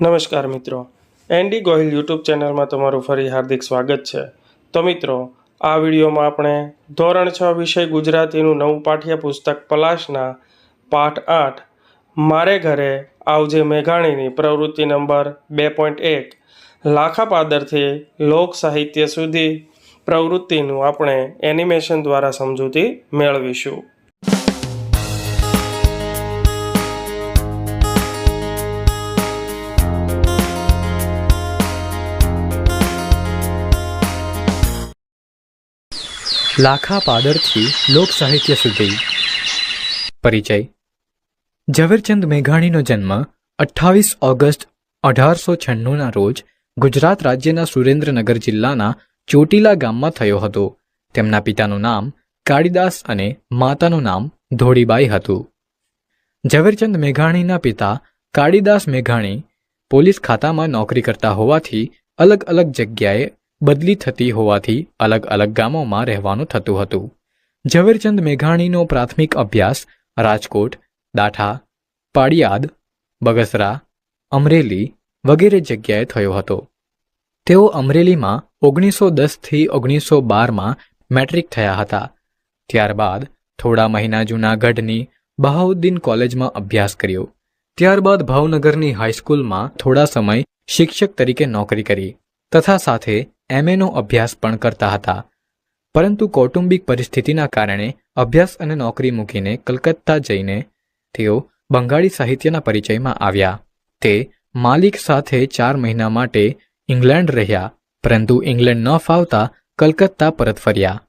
નમસ્કાર મિત્રો. Andy Gohil YouTube ચેનલમાં તમારું ફરી હાર્દિક સ્વાગત છે. તો મિત્રો, આ વિડીયોમાં આપણે ધોરણ છ વિષય ગુજરાતીનું નવું પાઠ્યપુસ્તક પલાશના પાઠ આઠ, મારે ઘરે આવજે મેઘાણીની પ્રવૃત્તિ નંબર બે પોઈન્ટ એક લાખા પાદરથી લોક સાહિત્ય સુધી પ્રવૃત્તિનું આપણે એનિમેશન દ્વારા સમજૂતી મેળવીશું. લાખા પાદરથી લોક સાહિત્ય સુધી. પરિચય. ઝવેરચંદ મેઘાણીનો જન્મ અઠ્ઠાવીસ ઓગસ્ટ અઢારસો છન્નુંના રોજ ગુજરાત રાજ્યના સુરેન્દ્રનગર જિલ્લાના ચોટીલા ગામમાં થયો હતો. તેમના પિતાનું નામ કાળીદાસ અને માતાનું નામ ધોળીબાઈ હતું. ઝવેરચંદ મેઘાણીના પિતા કાળીદાસ મેઘાણી પોલીસ ખાતામાં નોકરી કરતા હોવાથી અલગ અલગ જગ્યાએ બદલી થતી હોવાથી અલગ અલગ ગામોમાં રહેવાનું થતું હતું. ઝવેરચંદ મેઘાણીનો પ્રાથમિક અભ્યાસ રાજકોટ, દાઠા પાડિયાદ બગસરા, અમરેલી વગેરે જગ્યાએ થયો હતો. તેઓ અમરેલીમાં ઓગણીસો દસથી ઓગણીસો બારમાં મેટ્રિક થયા હતા. ત્યારબાદ થોડા મહિના જૂનાગઢની બહાઉદ્દીન કોલેજમાં અભ્યાસ કર્યો. ત્યારબાદ ભાવનગરની હાઈસ્કૂલમાં થોડા સમય શિક્ષક તરીકે નોકરી કરી. તથા સાથે એમએનો અભ્યાસ પણ કરતા હતા. પરંતુ કૌટુંબિક પરિસ્થિતિના કારણે અભ્યાસ અને નોકરી મૂકીને કલકત્તા જઈને તેઓ બંગાળી સાહિત્યના પરિચયમાં આવ્યા. તે માલિક સાથે ચાર મહિના માટે ઇંગ્લેન્ડ રહ્યા, પરંતુ ઇંગ્લેન્ડ ન ફાવતા કલકત્તા પરત ફર્યા.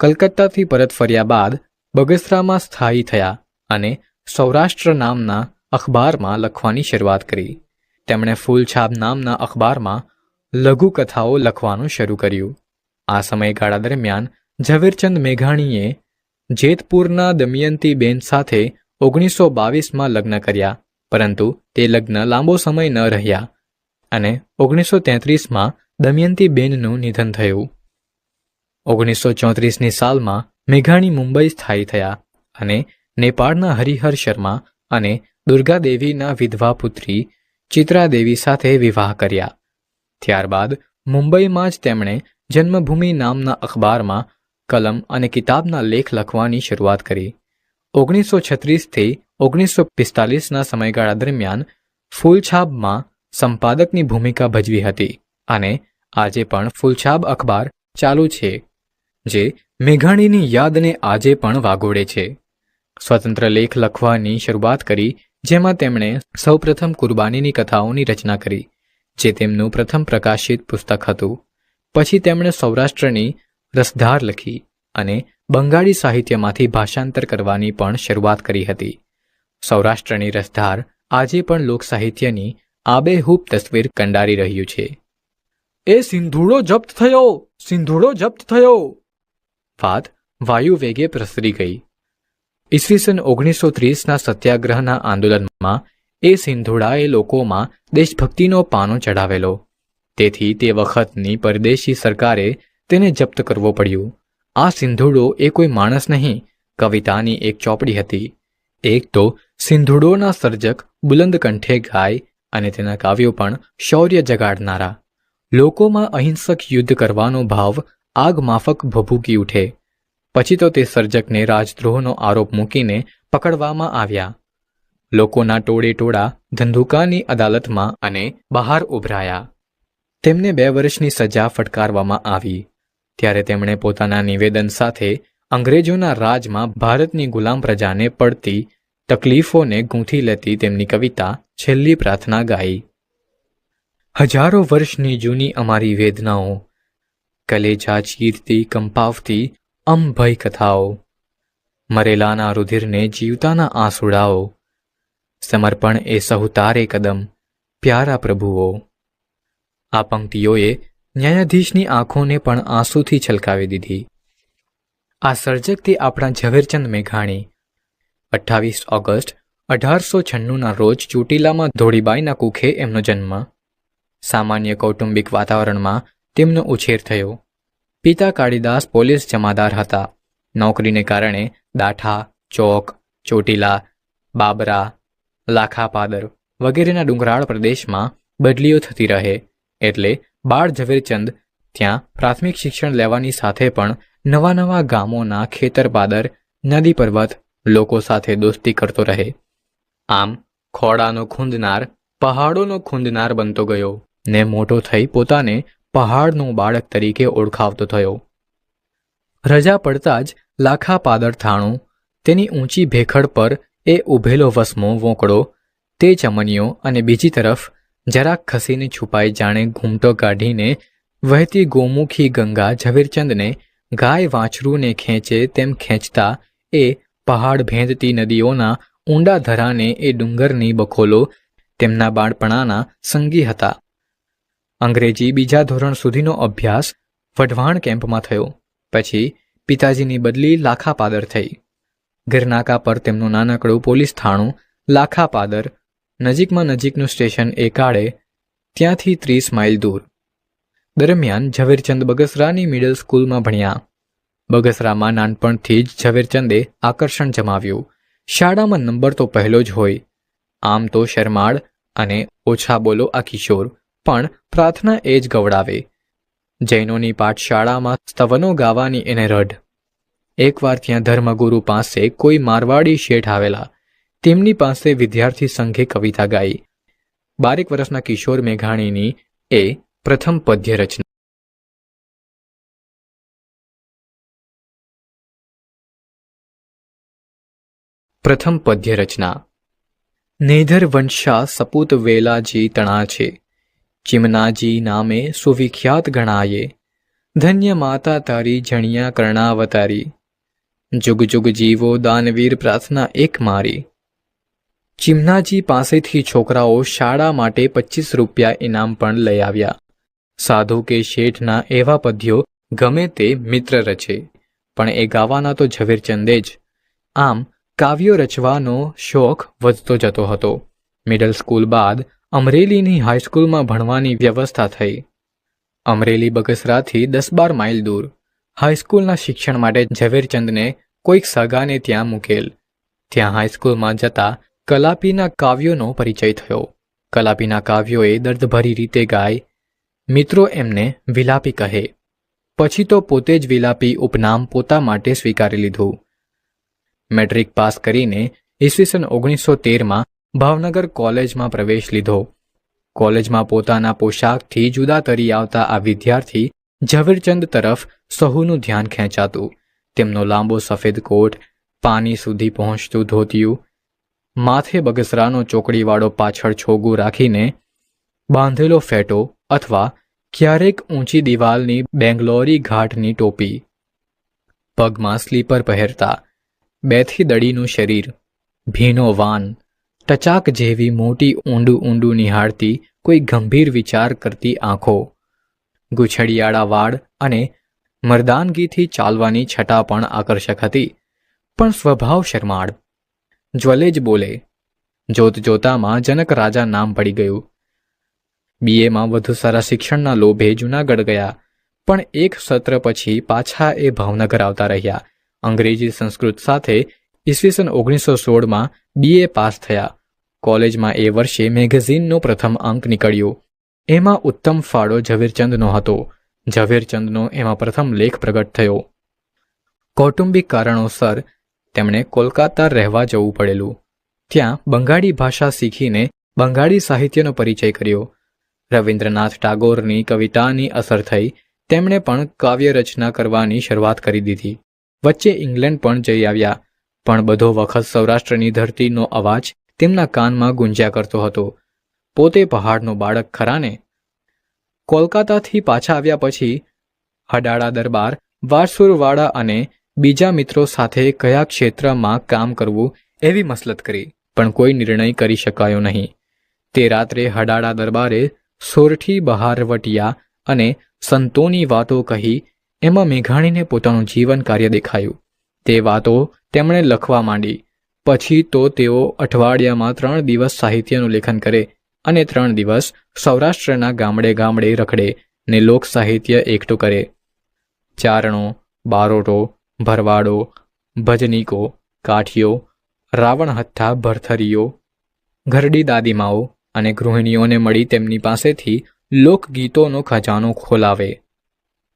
કલકત્તાથી પરત ફર્યા બાદ બગસરામાં સ્થાયી થયા અને સૌરાષ્ટ્ર નામના અખબારમાં લખવાની શરૂઆત કરી. તેમણે ફૂલછાબ નામના અખબારમાં લઘુકથાઓ લખવાનું શરૂ કર્યું. આ સમયગાળા દરમિયાન ઝવેરચંદ મેઘાણીએ જેતપુરના દમયંતીબેન સાથે ઓગણીસો બાવીસમાં લગ્ન કર્યા, પરંતુ તે લગ્ન લાંબો સમય ન રહ્યા અને ઓગણીસો તેત્રીસમાં દમયંતીબેનનું નિધન થયું. ઓગણીસો ચોત્રીસની સાલમાં મેઘાણી મુંબઈ સ્થાયી થયા અને નેપાળના હરિહર શર્મા અને દુર્ગાદેવીના વિધવા પુત્રી ચિત્રાદેવી સાથે વિવાહ કર્યા. ત્યારબાદ મુંબઈમાં જ તેમણે જન્મભૂમિ નામના અખબારમાં કલમ અને કિતાબના લેખ લખવાની શરૂઆત કરી. ઓગણીસો છત્રીસથી ઓગણીસો પિસ્તાલીસના સમયગાળા દરમિયાન ફૂલછાબમાં સંપાદકની ભૂમિકા ભજવી હતી અને આજે પણ ફૂલછાબ અખબાર ચાલુ છે, જે મેઘાણીની યાદને આજે પણ વાગોળે છે. સ્વતંત્ર લેખ લખવાની શરૂઆત કરી, જેમાં તેમણે સૌપ્રથમ કુરબાનીની કથાઓની રચના કરી. જે તેમનું પ્રથમ પ્રકાશિત પુસ્તક હતું. પછી તેમણે સૌરાષ્ટ્રની રસધાર લખી અને બંગાળી સાહિત્યમાંથી ભાષાંતર કરવાની પણ શરૂઆત કરી હતી. સૌરાષ્ટ્રની રસધાર આજે પણ લોકસાહિત્યની આબેહૂબ તસવીર કંડારી રહ્યું છે. એ સિંધુડો જપ્ત થયો, સિંધુડો જપ્ત થયો. વાત વાયુ વેગે પ્રસરી ગઈ. ઈસવીસન ઓગણીસો ત્રીસના સત્યાગ્રહના આંદોલનમાં એ સિંધુડાએ લોકોમાં દેશભક્તિનો પાનો ચડાવેલો તેથી તે વખતની પરદેશી સરકારે તેને જપ્ત કરવો પડ્યું. આ સિંધુડો એ કોઈ માણસ નહીં, કવિતાની એક ચોપડી હતી. એક તો સિંધુડોના સર્જક બુલંદ કંઠે ગાય અને તેના કાવ્યો પણ શૌર્ય જગાડનારા. લોકોમાં અહિંસક યુદ્ધ કરવાનો ભાવ આગ માફક ભભૂકી ઉઠે. પછી તો તે સર્જકને રાજદ્રોહનો આરોપ મૂકીને પકડવામાં આવ્યા. લોકોના ટોળે ટોળા ધંધુકાની અદાલતમાં અને બહાર ઉભરાયા. તેમને બે વર્ષની સજા ફટકારવામાં આવી. ત્યારે તેમણે પોતાના નિવેદન સાથે અંગ્રેજોના રાજમાં ભારતની ગુલામ પ્રજાને પડતી તકલીફોને ગૂંથી લેતી તેમની કવિતા છેલ્લી પ્રાર્થના ગાઈ. હજારો વર્ષની જૂની અમારી વેદનાઓ, કલેજા ચીરતી, કંપાવતી અમ ભય કથાઓ, મરેલાના રુધિરને જીવતાના આંસુડાઓ સમર્પણ એ સહુ તારે કદમ. પ્યારા પ્રભુઓ. આ પંક્તિઓએ ન્યાયાધીશની આંખોને પણ આંસુથી છલકાવી દીધી. આ સર્જક તે આપણા ઝવેરચંદ મેઘાણી. અઠ્ઠાવીસ ઓગસ્ટ અઢારસો છન્નુંના રોજ ચોટીલામાં ધોળીબાઈના કુખે એમનો જન્મ. સામાન્ય કૌટુંબિક વાતાવરણમાં તેમનો ઉછેર થયો. પિતા કાળીદાસ પોલીસ જમાદાર હતા. નોકરીને કારણે દાઠા, ચોક, ચોટીલા, બાબરા લાખાપાદર વગેરેના ડુંગરાળ પ્રદેશમાં બદલીઓ થતી રહે એટલે બાળ ઝવેરચંદ ત્યાં પ્રાથમિક શિક્ષણ લેવાની સાથે પણ નવા નવા ગામોના ખેતર પાદર, નદી પર્વત લોકો સાથે દોસ્તી કરતો રહે. આમ ખોડાનો ખૂંદનાર, પહાડોનો ખૂંદનાર બનતો ગયો ને મોટો થઈ પોતાને પહાડનો બાળક તરીકે ઓળખાવતો થયો. રજા પડતા જ લાખા પાદર થાણું તેની ઊંચી ભેખડ પર એ ઊભેલો વસમો, વોંકળો, તે ચમનીઓ અને બીજી તરફ જરાક ખસીને છુપાઈ જાણે ઘૂમટો કાઢીને વહેતી ગોમુખી ગંગા ઝવેરચંદને ગાય વાછરૂને ખેંચે તેમ ખેંચતા એ પહાડ ભેંદતી નદીઓના ઊંડા ધરાને એ ડુંગરની બખોલો તેમના બાળપણાના સંગી હતા. અંગ્રેજી બીજા ધોરણ સુધીનો અભ્યાસ વઢવાણ કેમ્પમાં થયો. પછી પિતાજીની બદલી લાખાપાદર થઈ. ગિરનાકા પર તેમનું નાનકડું પોલીસ થાણું, લાખાપાદર, નજીકમાં નજીકનું સ્ટેશન એ કાળે, ત્યાંથી ત્રીસ માઇલ દૂર. દરમિયાન ઝવેરચંદ બગસરાની મિડલ સ્કૂલમાં ભણ્યા. બગસરામાં નાનપણથી જ ઝવેરચંદે આકર્ષણ જમાવ્યું. શાળામાં નંબર તો પહેલો જ હોય. આમ તો શરમાળ અને ઓછા બોલો આ કિશોર, પણ પ્રાર્થના એ જ ગવડાવે. જૈનોની પાઠશાળામાં સ્તવનો ગાવાની એને રઢ. એકવાર ત્યાં ધર્મગુરુ પાસે કોઈ મારવાડી શેઠ આવેલા. તેમની પાસે વિદ્યાર્થી સંઘે કવિતા ગાઈ. બારેક વર્ષના કિશોર મેઘાણીની એ પ્રથમ પદ્ય રચના પ્રથમ પદ્ય રચના નેધર વંશા સપૂત વેલાજી તણા છે. ચિમનાજી નામે સુવિખ્યાત ગણાયે. ધન્ય માતા તારી જણિયા કર્ણાવતારી. જુગ જુગ જીવો દાનવીર પ્રાર્થના એક મારી. ચિમનાજી પાસેથી છોકરાઓ શાળા માટે પચીસ રૂપિયા ઇનામ પણ લઈ આવ્યા. સાધુ કે શેઠના એવા પદ્યો ગમે તે મિત્ર રચે, પણ એ ગાવાના તો ઝવેરચંદે જ. આમ, કાવ્યો રચવાનો શોખ વધતો જતો હતો. મિડલ સ્કૂલ બાદ અમરેલીની હાઈસ્કૂલમાં ભણવાની વ્યવસ્થા થઈ. અમરેલી બગસરાથી દસ બાર માઇલ દૂર. હાઈસ્કૂલના શિક્ષણ માટે ઝવેરચંદને કોઈક સગાને ત્યાં મૂકેલ. ત્યાં હાઈસ્કૂલમાં જતા કલાપીના કાવ્યોનો પરિચય થયો. કલાપીના કાવ્યોએ દર્દભરી રીતે ગાય. મિત્રો એમને વિલાપી કહે. પછી તો પોતે જ વિલાપી ઉપનામ પોતા માટે સ્વીકારી લીધું. મેટ્રિક પાસ કરીને ઈસવીસન ઓગણીસો તેરમાં ભાવનગર કોલેજમાં પ્રવેશ લીધો. કોલેજમાં પોતાના પોશાકથી જુદા તરી આવતા આ વિદ્યાર્થી ઝવેરચંદ તરફ સહુનું ધ્યાન ખેંચાતું. તેમનો લાંબો સફેદ કોટ પાની સુધી પહોંચતું ધોતિયું, માથે બગસરાનો ચોકડીવાળો પાછળ છોગું રાખીને બાંધેલો ફેટો અથવા ક્યારેક ઊંચી દિવાલની બેંગ્લોરી ઘાટની ટોપી. પગમાં સ્લીપર પહેરતા, બેથી દડીનું શરીર, ભીનો વાન, ટચાક જેવી મોટી ઊંડું ઊંડું નિહાળતી કોઈ ગંભીર વિચાર કરતી આંખો. ગુછડિયાળા વાળ અને મર્દાનગીથી ચાલવાની છટા પણ આકર્ષક હતી. પણ સ્વભાવ શરમાળ. જ્વલે જ બોલે. જોત જોતામાં જનક રાજા નામ પડી ગયું. બીએમાં વધુ સારા શિક્ષણના લોભે જૂનાગઢ ગયા, પણ એક સત્ર પછી પાછા એ ભાવનગર આવતા રહ્યા. અંગ્રેજી સંસ્કૃત સાથે ઈસવીસન ઓગણીસો સોળમાં બીએ પાસ થયા. કોલેજમાં એ વર્ષે મેગેઝિનનો પ્રથમ અંક નીકળ્યો. એમાં ઉત્તમ ફાળો ઝવેરચંદનો હતો. ઝવેરચંદનો એમાં પ્રથમ લેખ પ્રગટ થયો. કૌટુંબિક કારણોસર તેમણે કોલકાતા રહેવા જવું પડેલું. ત્યાં બંગાળી ભાષા શીખીને બંગાળી સાહિત્યનો પરિચય કર્યો. રવિન્દ્રનાથ ટાગોરની કવિતાની અસર થઈ તેમણે પણ કાવ્ય રચના કરવાની શરૂઆત કરી દીધી. વચ્ચે ઇંગ્લેન્ડ પણ જઈ આવ્યા, પણ બધો વખત સૌરાષ્ટ્રની ધરતીનો અવાજ તેમના કાનમાં ગુંજ્યા કરતો હતો. પોતે પહાડનો બાળક ખરાને કોલકાતાથી પાછા આવ્યા પછી હડાળા દરબાર, વારસુરવાડા અને બીજા મિત્રો સાથે કયા ક્ષેત્રમાં કામ કરવું એવી મસલત કરી, પણ કોઈ નિર્ણય કરી શકાયો નહીં. તે રાત્રે હડાળા દરબારે સોરઠી, બહારવટિયા અને સંતોની વાતો કહી એમાં મેઘાણીને પોતાનું જીવન કાર્ય દેખાયું. તે વાતો તેમણે લખવા માંડી. પછી તો તેઓ અઠવાડિયામાં ત્રણ દિવસ સાહિત્યનું લેખન કરે અને ત્રણ દિવસ સૌરાષ્ટ્રના ગામડે ગામડે રખડે ને લોક સાહિત્ય એકઠું કરે. ચારણો, બારોટો, ભરવાડો, ભજનીકો, કાઠીઓ, રાવણહથ્થા, ભરથરીઓ, ઘરડી દાદીમાઓ અને ગૃહિણીઓને મળી તેમની પાસેથી લોકગીતોનો ખજાનો ખોલાવે.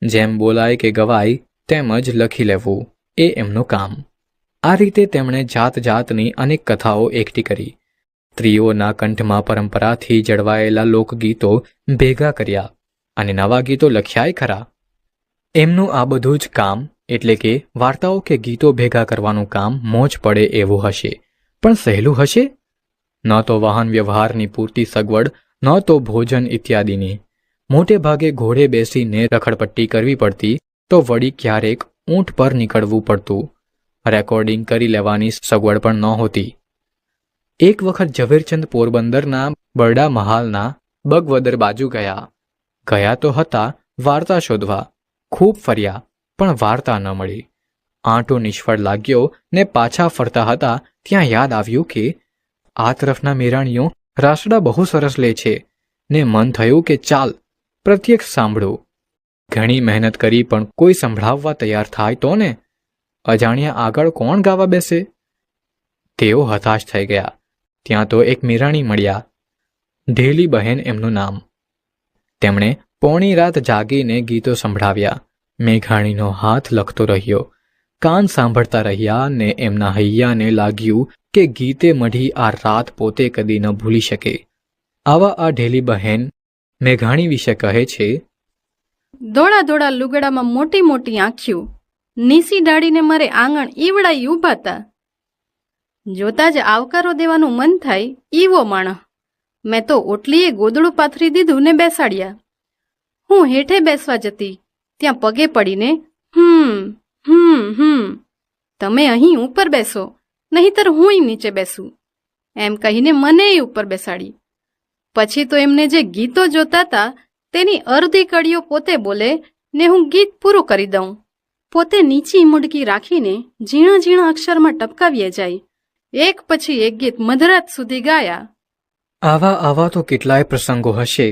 જેમ બોલાય કે ગવાય તેમ જ લખી લેવું. એ એમનું કામ. આ રીતે તેમણે જાત જાતની અનેક કથાઓ એકઠી કરી. સ્ત્રીઓના કંઠમાં પરંપરાથી જળવાયેલા લોકગીતો ભેગા કર્યા અને નવા ગીતો લખ્યાય ખરા. એમનું આ બધું જ કામ એટલે કે વાર્તાઓ કે ગીતો ભેગા કરવાનું કામ મોજ પડે એવું હશે. પણ સહેલું હશે? ન તો વાહન વ્યવહારની પૂરતી સગવડ, ન તો ભોજન ઇત્યાદિની. મોટે ભાગે ઘોડે બેસીને રખડપટ્ટી કરવી પડતી તો વળી ક્યારેક ઊંટ પર નીકળવું પડતું. રેકોર્ડિંગ કરી લેવાની સગવડ પણ નહોતી. એક વખત ઝવેરચંદ પોરબંદરના બરડા મહાલના બગવદર બાજુ ગયા. ગયા તો હતા વાર્તા શોધવા. ખૂબ ફર્યા, પણ વાર્તા ન મળી. આંટો નિષ્ફળ લાગ્યો ને પાછા ફરતા હતા ત્યાં યાદ આવ્યું કે આ તરફના મેરાણીઓ રાસડા બહુ સરસ લે છે ને મન થયું કે ચાલ, પ્રત્યક્ષ સાંભળું. ઘણી મહેનત કરી પણ કોઈ સંભળાવવા તૈયાર થાય તો ને? અજાણ્યા આગળ કોણ ગાવા બેસે? તેઓ હતાશ થઈ ગયા. ત્યાં તો એક મિરાણી મળ્યા. ઢેલી બહેન એમનું નામ. તેમણે પોણી રાત જાગીને ગીતો સંભળાવ્યા. મેઘાણીનો હાથ લખતો રહ્યો. કાન સાંભળતા રહ્યા ને એમના હૈયાને લાગ્યું કે ગીતે મઢી આ રાત પોતે કદી ન ભૂલી શકે. આવા આ ઢેલી બહેન મેઘાણી વિશે કહે છે, ધોળા ધોળા લુગડામાં મોટી મોટી આંખ્યું નીસી ડાળીને મારે આંગણ ઈવડાઈ ઊભા તા જોતા જ આવકારો દેવાનું મન થાય, ઈવો માણસ મેં તો ઓટલીએ ગોદડું પાથરી દીધું ને બેસાડ્યા. હું હેઠે બેસવા જતી, ત્યાં પગે પડીને, હમ હમ હમ, તમે અહીં ઉપર બેસો, નહીતર હુંય નીચે બેસું. એમ કહીને મને ઉપર બેસાડી. પછી તો એમને જે ગીતો જોતા હતા તેની અર્ધી કડીઓ પોતે બોલે, ને હું ગીત પૂરું કરી દઉં. પોતે નીચી મુડકી રાખીને ઝીણા ઝીણા અક્ષરમાં ટપકાવીએ જાય. એક પછી એક ગીત મધરાત સુધી ગાયા. આવા આવા તો કેટલાય પ્રસંગો હશે,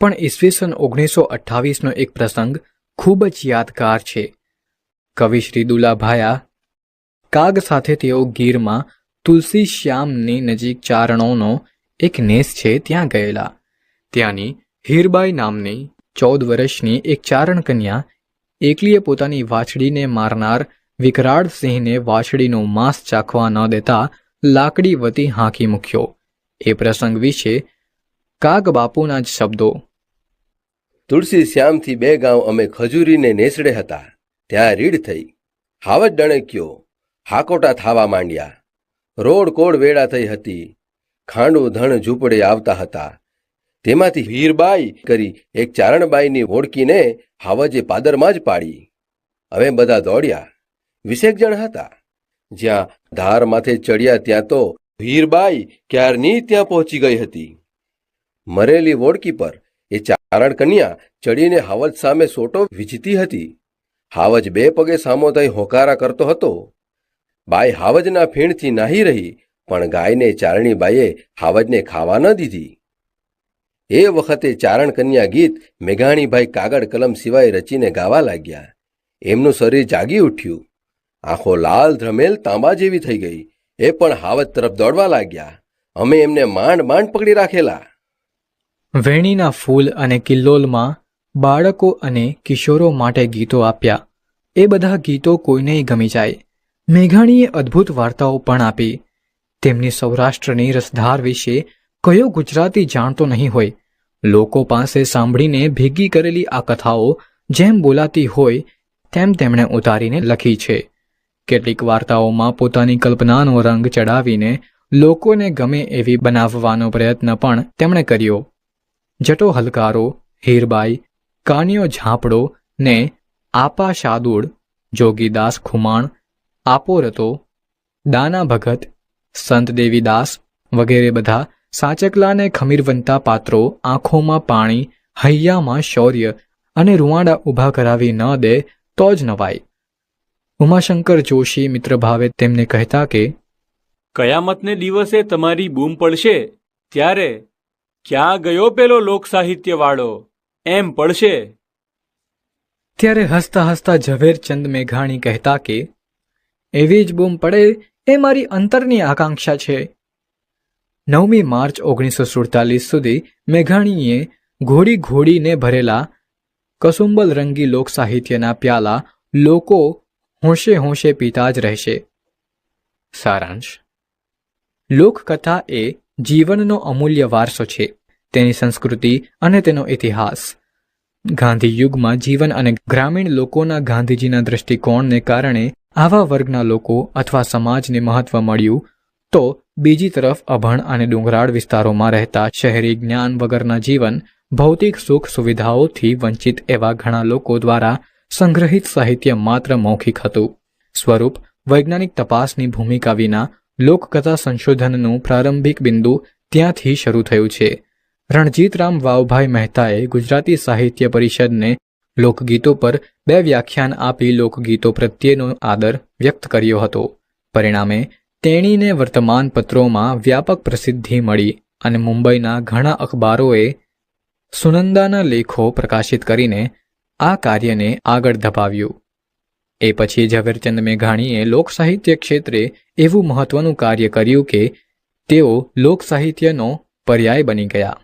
પણ ઈસવીસન ઓગણીસો અઠ્ઠાવીસનો એક પ્રસંગ ખૂબ જ યાદગાર છે. કવિ શ્રી દુલાભાયા, કાગ સાથે તેઓ ગીરમાં તુલસી શ્યામની નજીક ચારણોનો એક નેસ છે ત્યાં ગયેલા. ત્યાંની હીરબાઈ નામની ચૌદ વર્ષની એક ચારણ કન્યા એકલીએ પોતાની વાછડીને મારનાર વિકરાળ સિંહને વાછડીનો માંસ ચાખવા ન દેતા લાકડી વતી હાંકી મૂક્યો. એ પ્રસંગ વિશે કાગ બાપુના જ શબ્દો. તુલસી શ્યામથી બે ગાંવ અમે ખજૂરીને નેસડે હતા. ત્યાં રીડ થઈ. હાવજ ડણક્યો. હાકોટા થાવા માંડ્યા. રોડ કોડ વેળા થઈ હતી. ખાંડું ધણ ઝૂંપડે આવતા હતા. તેમાંથી હીરબાઈ કરી એક ચારણબાઈની ઓળકીને હાવજે પાદરમાં જ પાડી. અમે બધા દોડ્યા. વીસેક જણ હતા. જ્યાં ધાર માથે ચડ્યા ત્યાં તો હીરબાઈ ક્યારની ત્યાં પહોંચી ગઈ હતી. મરેલી વોડકી પર એ ચારણ કન્યા ચડીને હાવજ સામે સોટો વીજતી હતી. હાવજ બે પગે સામો થઈ હોકારા કરતો હતો. બાઈ હાવજના ફીણથી નાહી રહી, પણ ગાયને ચારણી બાઈએ હાવજને ખાવા ન દીધી. એ વખતે ચારણ કન્યા ગીત મેઘાણીભાઈ કાગળ કલમ સિવાય રચીને ગાવા લાગ્યા. એમનું શરીર જાગી ઉઠ્યું. આંખો લાલ ધ્રમેલ તાંબા જેવી થઈ ગઈ. એ પણ હાવત તરફ દોડવા લાગ્યા. અમે એમને માંડ માંડ પકડી રાખેલા. વેણીના ફૂલ અને કિલ્લોલમાં બાળકો અને કિશોરો માટે ગીતો આપ્યા. એ બધા ગીતો કોઈને ગમી જાય. મેઘાણીએ અદ્ભુત વાર્તાઓ પણ આપી. તેમની સૌરાષ્ટ્રની રસધાર વિશે કયો ગુજરાતી જાણતો નહીં હોય. લોકો પાસે સાંભળીને ભેગી કરેલી આ કથાઓ જેમ બોલાતી હોય, તેમ તેમણે ઉતારીને લખી છે. કેટલીક વાર્તાઓમાં પોતાની કલ્પનાનો રંગ ચડાવીને લોકોને ગમે એવી બનાવવાનો પ્રયત્ન પણ તેમણે કર્યો. જટો હલકારો, હીરબાઈ, કાનિયો ઝાંપડો ને આપા શાદુડ જોગીદાસ ખુમાણ, આપોરતો, દાના ભગત, સંત દેવીદાસ વગેરે બધા સાચકલાને ખમીરવંતા પાત્રો આંખોમાં પાણી, હૈયામાં શૌર્ય અને રૂવાડા ઊભા કરાવી ન દે તો જ નવાય. ઉમાશંકર જોશી મિત્ર ભાવે તેમને કહેતા કે કયામતને દિવસે તમારી બૂમ પડશે ત્યારે ક્યાં ગયો પેલો લોકસાહિત્યવાળો? એમ પડશે. ત્યારે હસતા હસતા ઝવેરચંદ મેઘાણી કહેતા કે એવી જ બૂમ પડે એ મારી અંતરની આકાંક્ષા છે. નવમી માર્ચ ઓગણીસો સુડતાલીસ સુધી મેઘાણીએ ઘોડી ઘોડીને ભરેલા કસુંબલ રંગી લોકસાહિત્યના પ્યાલા લોકો હોંશે હોંશે પીતા જ રહેશે. સારાંશ. લોકકથા એ જીવનનો અમૂલ્ય વારસો છે. તેની સંસ્કૃતિ અને તેનો ઇતિહાસ. ગાંધી યુગમાં જીવન અને ગ્રામીણ લોકોના ગાંધીજીના દૃષ્ટિકોણને કારણે આવા વર્ગના લોકો અથવા સમાજને મહત્વ મળ્યું તો બીજી તરફ અભણ અને ડુંગરાળ વિસ્તારોમાં રહેતા શહેરી જ્ઞાન વગરના જીવન ભૌતિક સુખ સુવિધાઓથી વંચિત એવા ઘણા લોકો દ્વારા સંગ્રહિત સાહિત્ય માત્ર મૌખિક હતું. સ્વરૂપ, વૈજ્ઞાનિક તપાસની ભૂમિકા વિના લોકકથા સંશોધનનું પ્રારંભિક બિંદુ ત્યાંથી શરૂ થયું છે. રણજીતરામ વાવભાઈ મહેતાએ ગુજરાતી સાહિત્ય પરિષદને લોકગીતો પર બે વ્યાખ્યાન આપી લોકગીતો પ્રત્યેનો આદર વ્યક્ત કર્યો હતો. પરિણામે, તેણીને વર્તમાન પત્રોમાં વ્યાપક પ્રસિદ્ધિ મળી અને મુંબઈના ઘણા અખબારોએ સુનંદાના લેખો પ્રકાશિત કરીને આ કાર્યને આગળ ધપાવ્યું. એ પછી ઝવેરચંદ મેઘાણીએ લોકસાહિત્ય ક્ષેત્રે એવું મહત્વનું કાર્ય કર્યું કે તેઓ લોકસાહિત્યનો પર્યાય બની ગયા.